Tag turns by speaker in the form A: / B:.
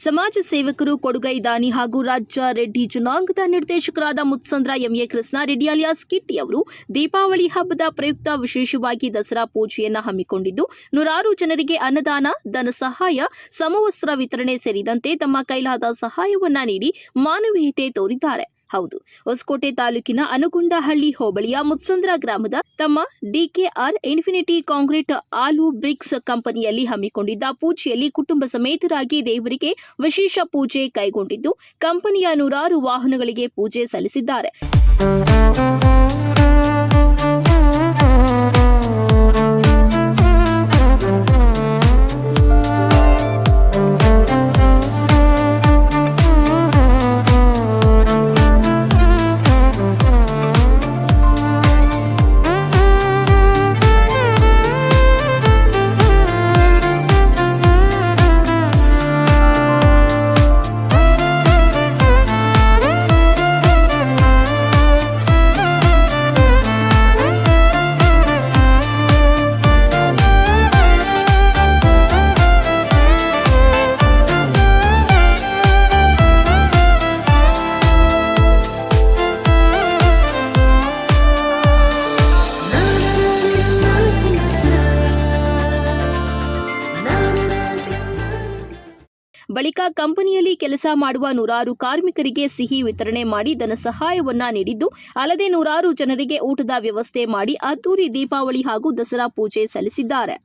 A: ಸಮಾಜ ಸೇವಕರು ಕೊಡುಗೈ ದಾನಿ ಹಾಗೂ ರಾಜ್ಯ ರೆಡ್ಡಿ ಜುನಾಂಗದ ನಿರ್ದೇಶಕರಾದ Muthsandra M A Krishna Reddy alias Kitty ಅವರು ದೀಪಾವಳಿ ಹಬ್ಬದ ಪ್ರಯುಕ್ತ ವಿಶೇಷವಾಗಿ ದಸರಾ ಪೂಜೆಯನ್ನು ಹಮ್ಮಿಕೊಂಡಿದ್ದು, ನೂರಾರು ಜನರಿಗೆ ಅನ್ನದಾನ, ಧನ ಸಹಾಯ, ಸಮವಸ್ತ್ರ ವಿತರಣೆ ಸೇರಿದಂತೆ ತಮ್ಮ ಕೈಲಾದ ಸಹಾಯವನ್ನ ನೀಡಿ ಮಾನವೀಯತೆ ತೋರಿದ್ದಾರೆ. ಹೌದು. ಹೊಸಕೋಟೆ ತಾಲೂಕಿನ ಅನುಗುಂಡಹಳ್ಳಿ ಹೋಬಳಿಯ ಮುತ್ಸಂದ್ರ ಗ್ರಾಮದ ತಮ್ಮ D K R infinity concrete ಆಲು ಬ್ರಿಕ್ಸ್ ಕಂಪನಿಯಲ್ಲಿ ಹಮ್ಮಿಕೊಂಡಿದ್ದ ಪೂಜೆಯಲ್ಲಿ ಕುಟುಂಬ ಸಮೇತರಾಗಿ ದೇವರಿಗೆ ವಿಶೇಷ ಪೂಜೆ ಕೈಗೊಂಡಿದ್ದು, ಕಂಪನಿಯ ನೂರಾರು ವಾಹನಗಳಿಗೆ ಪೂಜೆ ಸಲ್ಲಿಸಿದ್ದಾರೆ. ಬಳಿಕ ಕಂಪನಿಯಲ್ಲಿ ಕೆಲಸ ಮಾಡುವ ನೂರಾರು ಕಾರ್ಮಿಕರಿಗೆ ಸಿಹಿ ವಿತರಣೆ ಮಾಡಿ ಧನ ಸಹಾಯವನ್ನ ನೀಡಿದ್ದು, ಅಲ್ಲದೆ ನೂರಾರು ಜನರಿಗೆ ಊಟದ ವ್ಯವಸ್ಥೆ ಮಾಡಿ ಅದ್ದೂರಿ ದೀಪಾವಳಿ ಹಾಗೂ ದಸರಾ ಪೂಜೆ ಸಲ್ಲಿಸಿದ್ದಾರೆ.